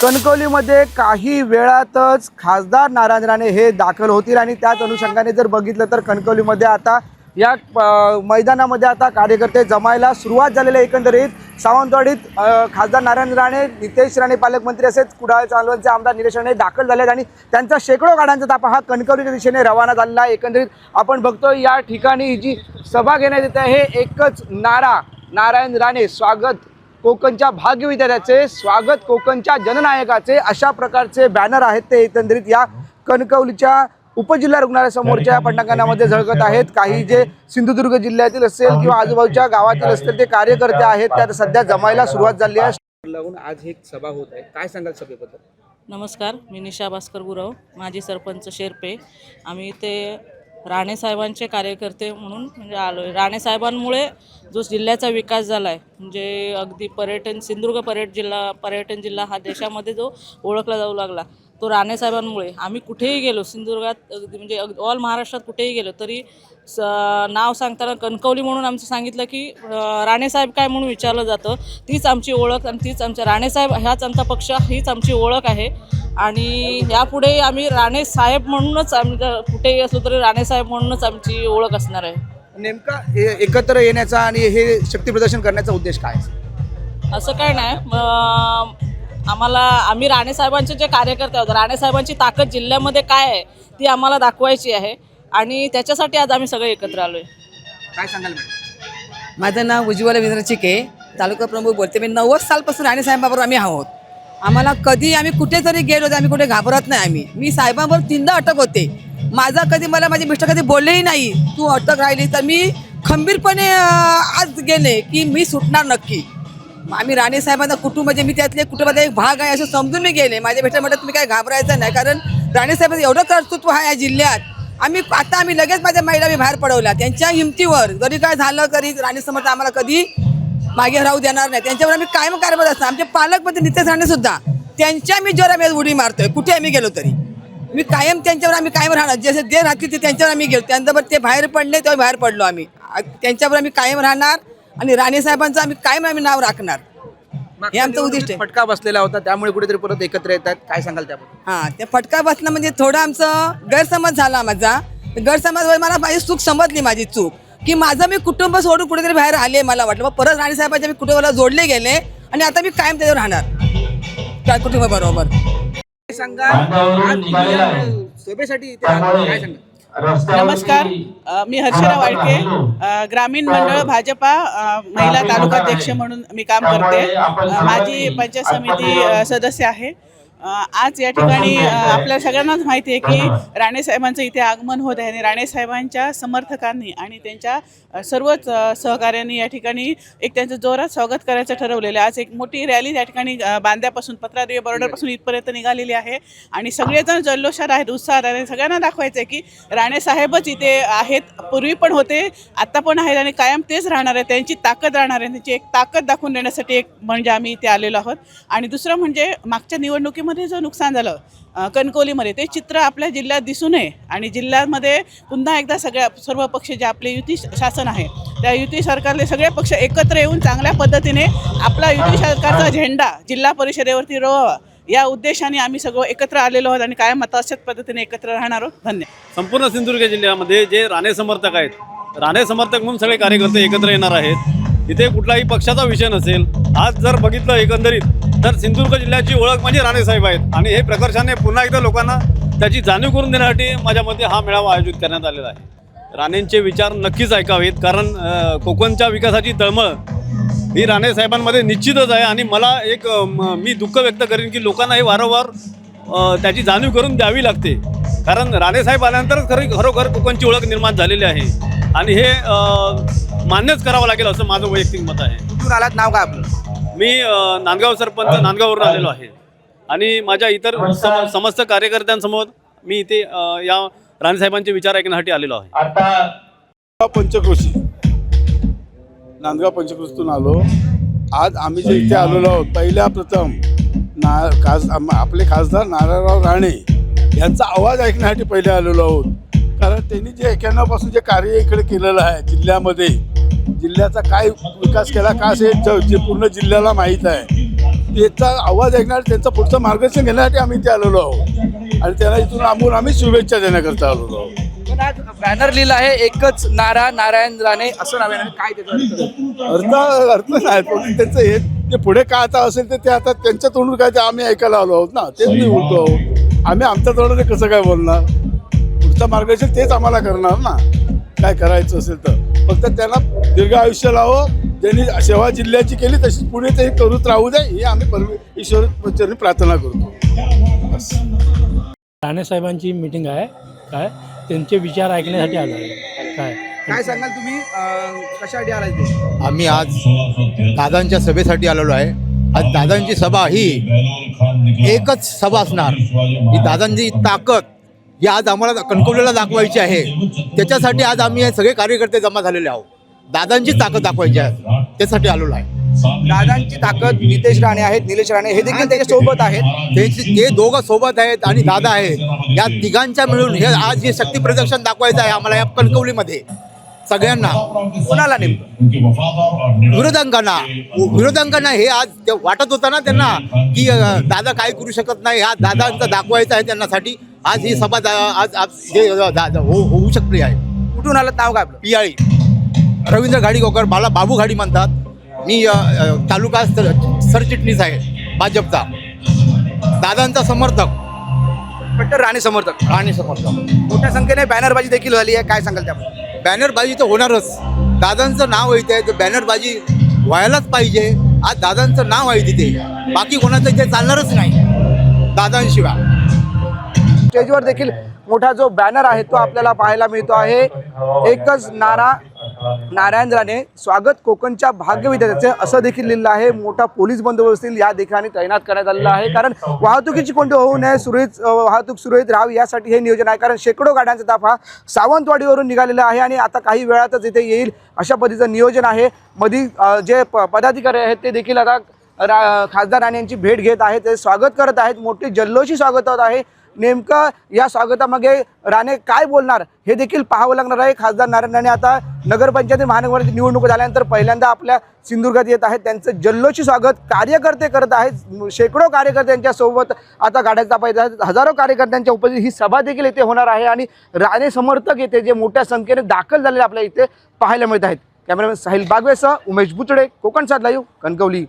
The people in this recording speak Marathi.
कणकवलीमध्ये काही वेळातच खासदार नारायण राणे हे दाखल होतील आणि त्याच अनुषंगाने जर बघितलं तर कणकवलीमध्ये आता या मैदानामध्ये आता कार्यकर्ते जमायला सुरुवात झालेली आहे. एकंदरीत सावंतवाडीत खासदार नारायण राणे नितेश राणे पालकमंत्री असेच कुडाळ चालवणचे आमदार निलेश राणे दाखल झाले आहेत आणि त्यांचा शेकडो गाड्यांचा ताफा हा कणकवलीच्या दिशेने रवाना झालेला आहे. एकंदरीत आपण बघतो या ठिकाणी जी सभा घेण्यात येते आहे एकच नारा. नारायण राणे स्वागत. कोकणच्या भाग्यविधात्याचे स्वागत कोकणच्या जननायकाचे. अशा प्रकारचे बॅनर आहेत ते एकंदरीत या कणकवलीच्या उपजिल्हा रुग्णालयासमोरच्या या पटांगणामध्ये झळकत आहेत. काही जे सिंधुदुर्ग जिल्ह्यातील असेल किंवा आजूबाजूच्या गावातील असतील ते कार्यकर्ते आहेत. त्या सध्या जमायला सुरुवात झाली आहे. लागून आज एक सभा होत आहे. काय सांगाल सभेबद्दल? नमस्कार मी निशा भास्कर गुरव माजी सरपंच शेरपे. आम्ही इथे राणेसाहेबांचे कार्यकर्ते म्हणून म्हणजे आलो आहे राणेसाहेबांमुळे जो जिल्ह्याचा विकास झाला आहे म्हणजे अगदी पर्यटन सिंधुदुर्ग पर्यटन जिल्हा पर्यटन जिल्हा हा देशामध्ये जो ओळखला जाऊ लागला. तो राणेसाहेबांमुळे आम्ही कुठेही गेलो सिंधुदुर्गात अगदी म्हणजे अगदी ऑल महाराष्ट्रात कुठेही गेलो तरी स नाव सांगताना कणकवली म्हणून आमचं सांगितलं की राणेसाहेब काय म्हणून विचारलं जातं तीच आमची ओळख आणि तीच आमच्या राणेसाहेब ह्याच आमचा पक्ष हीच आमची ओळख आहे. आणि यापुढे आम्ही राणेसाहेब म्हणूनच आम्ही कुठेही असलो तरी राणेसाहेब म्हणूनच आमची ओळख असणार आहे. नेमका एकत्र येण्याचा आणि हे शक्ती प्रदर्शन करण्याचा उद्देश काय? असं काय नाही आम्हाला आम्ही राणेसाहेबांचे जे कार्यकर्ते आहोत राणेसाहेबांची ताकद जिल्ह्यामध्ये काय आहे ती आम्हाला दाखवायची आहे. आणि त्याच्यासाठी आज आम्ही सगळे एकत्र आलो आहे काय सांगाल मॅडम? माझं नाव उज्ज्वला विंद्र चिके तालुका प्रमुख बोलते. मी नव्वद सालपासून राणेसाहेबाबरोबर आम्ही आहोत. आम्हाला कधी आम्ही कुठेतरी गेलो आम्ही कुठे घाबरत नाही आम्ही. मी साहेबांबरोबर तीनदा अटक होते. माझा कधी मला माझे मिस्टर कधी बोललेही नाही. तू अटक राहिली तर मी खंबीरपणे आज गेले की मी सुटणार नक्की. आम्ही राणे साहेबांचा कुटुंब म्हणजे मी त्यातले कुटुंबाचा एक भाग आहे असं समजून मी गेले. माझ्या मिस्टर म्हटलं तुम्ही काय घाबरायचं नाही. कारण राणे साहेबांचं एवढं कर्तृत्व आहे या जिल्ह्यात. आम्ही आता आम्ही लगेच माझ्या महिला मी बाहेर पडवल्या. त्यांच्या हिमतीवर जरी काय झालं तरी राणे समर्थ आम्हाला कधी मागे राहू देणार नाही. त्यांच्यावर आम्ही कायम कार्यरत असतो आमचे पालकमंत्री नितेश राणे सुद्धा त्यांच्या मी जोर आम्ही उडी मारतोय. कुठे आम्ही गेलो तरी? मी कायम त्यांच्यावर आम्ही कायम राहणार. जसे जे राहतील ते त्यांच्यावर आम्ही गेलो. त्यांच्यावर ते बाहेर पडले तेव्हा बाहेर पडलो आम्ही. त्यांच्यावर आम्ही कायम राहणार आणि राणे साहेबांचं आम्ही कायम आम्ही नाव राखणार. हे आमचं उद्दिष्ट आहे. फटका बसलेला होता त्यामुळे कुठेतरी परत एकत्र येतात. काय सांगाल त्याबद्दल? हां ते फटका बसणं म्हणजे थोडं आमचं गैरसमज झाला माझा. गैरसमज मला माझी चूक समजली माझी चूक. की माझं मी कुटुंब सोडून कुठेतरी बाहेर आले मला वाटलं. मग परत राणेसाहेबांच्या मी कुटुंबाला जोडले गेले आणि आता मी कायम त्याच्यावर राहणार. त्या सांगाल आज या सभेसाठी इथे. काय सांगाल? नमस्कार. मी हर्षरा वाडके अ, ग्रामीण मंडळ भाजपा महिला तालुकाध्यक्ष म्हणून मी काम करते. माझी पंचायत समिती सदस्य आहे. आज या ठिकाणी आपल्या सगळ्यांनाच माहिती आहे की राणेसाहेबांचं इथे आगमन होत आहे आणि राणेसाहेबांच्या समर्थकांनी आणि त्यांच्या सर्वच सहकाऱ्यांनी या ठिकाणी एक त्यांचं जोरात स्वागत करायचं ठरवलेलं आहे. आज एक मोठी रॅली या ठिकाणी बांद्यापासून पत्रादेवी बॉर्डरपासून इथपर्यंत निघालेली आहे. आणि सगळेजण जल्लोषात आहेत उत्साहात आहेत. सगळ्यांना दाखवायचं आहे की राणेसाहेबच इथे आहेत पूर्वी पण होते आत्ता पण आहेत आणि कायम तेच राहणार आहे त्यांची ताकद राहणार आहे. त्यांची एक ताकद दाखवून देण्यासाठी एक म्हणजे आम्ही इथे आलेलो आहोत. आणि दुसरं म्हणजे मागच्या निवडणुकीमध्ये जो नुकसान झालं अ, कणकवलीमध्ये ते चित्र आपल्या जिल्ह्यात दिसू नये. आणि जिल्ह्यामध्ये पुन्हा एकदा सगळ्या सर्व पक्ष जे आपले युती शासन आहे त्या युती सरकारले सगळे पक्ष एकत्र येऊन चांगल्या पद्धतीने आपला युती सरकारचा झेंडा जिल्हा परिषदेवरती रोवावा. या उद्देशाने आम्ही सगळं एकत्र आलेलो आहोत आणि कायम आता अशाच पद्धतीने एकत्र राहणार आहोत. धन्यवाद संपूर्ण सिंधुदुर्ग जिल्ह्यामध्ये जे राणे समर्थक आहेत राणे समर्थक म्हणून सगळे कार्यकर्ते एकत्र येणार आहेत. इथे कुठलाही पक्षाचा विषय नसेल. आज जर बघितलं एकंदरीत तर सिंधुदुर्ग जिल्ह्याची ओळख म्हणजे राणेसाहेब आहेत. आणि हे प्रकर्षाने पुन्हा एकदा लोकांना त्याची जाणीव करून देण्यासाठी माझ्या मते हा मेळावा आयोजित करण्यात आलेला आहे. राणेंचे विचार नक्कीच ऐकावेत कारण कोकणच्या विकासाची तळमळ ही राणे साहेबांमध्ये निश्चितच आहे. आणि मला एक मी दुःख व्यक्त करेन की लोकांना हे वारंवार त्याची जाणीव करून द्यावी लागते. कारण राणेसाहेब आल्यानंतरच खरी खरोखर कोकणची ओळख निर्माण झालेली आहे. आणि हे मान्यच करावं लागेल असं माझं वैयक्तिक मत आहे. कुठून आलात? नाव काय आपलं? मी अ, नांदगाव सरपंच नांदगाववरून आलेलो आहे. आणि माझ्या इतर सम समस्त कार्यकर्त्यांसमोर मी इथे अ, या राणेसाहेबांचे विचार ऐकण्यासाठी आलेलो आहे. नांदगाव पंचक्रोशी. नांदगाव पंचक्रोशीतून आलो. आज आम्ही जे इथे आलेलो आहोत पहिल्या प्रथम ना खास आम- आपले खासदार नारायणराव राणे यांचा आवाज ऐकण्यासाठी पहिले आलेलो आहोत. कारण त्यांनी जे एक्याण्णवपासून जे कार्य इकडे केलेलं आहे जिल्ह्यामध्ये जिल्ह्याचा काय विकास केला का असे ज- पूर्ण जिल्ह्याला माहीत आहे. याचा आवाज ऐकणार त्यांचं पुढचं मार्गदर्शन घेण्यासाठी आम्ही इथे आलेलो आहोत. आणि त्यांना इथून आंबून आम्ही शुभेच्छा देण्याकरता आलेलो आहोत. पण आज बॅनर लिहिला आहे एकच नारा नारायण राणे असं नाव काय त्याचं अर्थ? अर्थ अर्थ नाही पण त्यांचं हे ते पुढे काय आता असेल तर ते आता त्यांच्या तोंडून काय ते आम्ही ऐकायला आलो आहोत ना? तेच मी बोलतो आहोत. आम्ही आमच्या तोंडाने कसं काय बोलणार? पुढचं मार्गदर्शन तेच आम्हाला करणार ना? काय करायचं असेल तर. फक्त त्यांना दीर्घ आयुष्य लावो. ज्यांनी सेवा जिल्ह्याची केली तशीच पुढे ते करत राहू दे ही आम्ही परमे ईश्वर चरणी प्रार्थना करतो. बस. राणे साहेबांची मीटिंग आहे. काय? त्यांचे विचार ऐकण्यासाठी आलो आहे. काय? काय सांगाल तुम्ही? कशासाठी आलाय ते आम्ही आज दादांच्या सभेसाठी आलेलो आहे. आज दादांची सभा ही एकच सभा असणार. ही दादांची ताकद ही आज आम्हाला कणकवलीला दाखवायची आहे. त्याच्यासाठी आज आम्ही हे सगळे कार्यकर्ते जमा झालेले आहोत. दादांची ताकद दाखवायची आहे. त्यासाठी आलेलो आहे. दादांची ताकद नितेश राणे आहेत निलेश राणे हे देखील त्याच्या सोबत आहेत. ते दोघं सोबत आहेत आणि दादा आहेत. या तिघांच्या मिळून हे आज हे शक्ती प्रदर्शन दाखवायचं आहे आम्हाला या कणकवलीमध्ये. सगळ्यांना. कोणाला नेमकं? विरोधांकांना. विरोधांकांना हे आज वाटत होतं ना त्यांना की दादा काय करू शकत नाही. हा दादांचा दाखवायचा आहे त्यांनासाठी. आज ही सभा आज आज हे दा- हो- होऊ शकली आहे. कुठून आलं? नाव काय आपलं? पियाळी. रवींद्र घाडीगावकर मला बाबू घाडी म्हणतात. मी अ, अ, तालुका सर सरचिटणीस आहे भाजपचा. दादांचा समर्थक. कट्टर राणे समर्थक. आणि समर्थक. मोठ्या संख्येने बॅनरबाजी देखील झाली आहे. काय सांगाल त्याबद्दल? बॅनरबाजी तर होणारच. दादांचं नाव येत आहे तर बॅनरबाजी व्हायलाच पाहिजे. आज दादांचं नाव आहे तिथे. बाकी कोणाचं इथे चालणारच नाही. दादांशिवाय. स्टेजवर देखील मोठा जो बॅनर आहे तो आपल्याला पाहायला मिळतो आहे. एकच नारा नारायण राणे स्वागत कोकणच्या भाग्यविधात्याचे असं देखील लिहिलं आहे. मोठा पोलीस बंदोबस्त या ठिकाणी तैनात करण्यात आलेला आहे. कारण वाहतुकीची कोणती होऊ नये सुरळीत वाहतूक सुरळीत राहावी यासाठी हे नियोजन आहे. कारण शेकडो गाड्यांचा ताफा सावंतवाडीवरून निघालेला आहे आणि आता काही वेळातच इथे येईल अशा पद्धतीचं नियोजन आहे. मधी जे पदाधिकारी आहेत ते देखील आता रा खासदार राणे यांची भेट घेत आहेत. ते स्वागत करत आहेत. मोठी जल्लोषी स्वागत होत आहे. नेमकं या स्वागतामागे राणे काय बोलणार? हे देखील पाहावं लागणार आहे. खासदार नारायण राणे आता नगरपंचायती महानगरपालिका निवडणूक झाल्यानंतर पहिल्यांदा आपल्या सिंधुदुर्गात येत आहेत. त्यांचं जल्लोषी स्वागत कार्यकर्ते करत आहेत. शेकडो कार्यकर्त्यांच्या सोबत आता गाड्याचा तापा आहेत हजारो कार्यकर्त्यांच्या उपस्थित ही सभा देखील इथे होणार आहे आणि राणे समर्थक येथे जे मोठ्या संख्येने दाखल झालेले आपल्या इथे पाहायला मिळत आहेत. कॅमेरामॅन साहिल बागवेसह उमेश बुचडे कोकण साथ लाईव्ह कणकवली.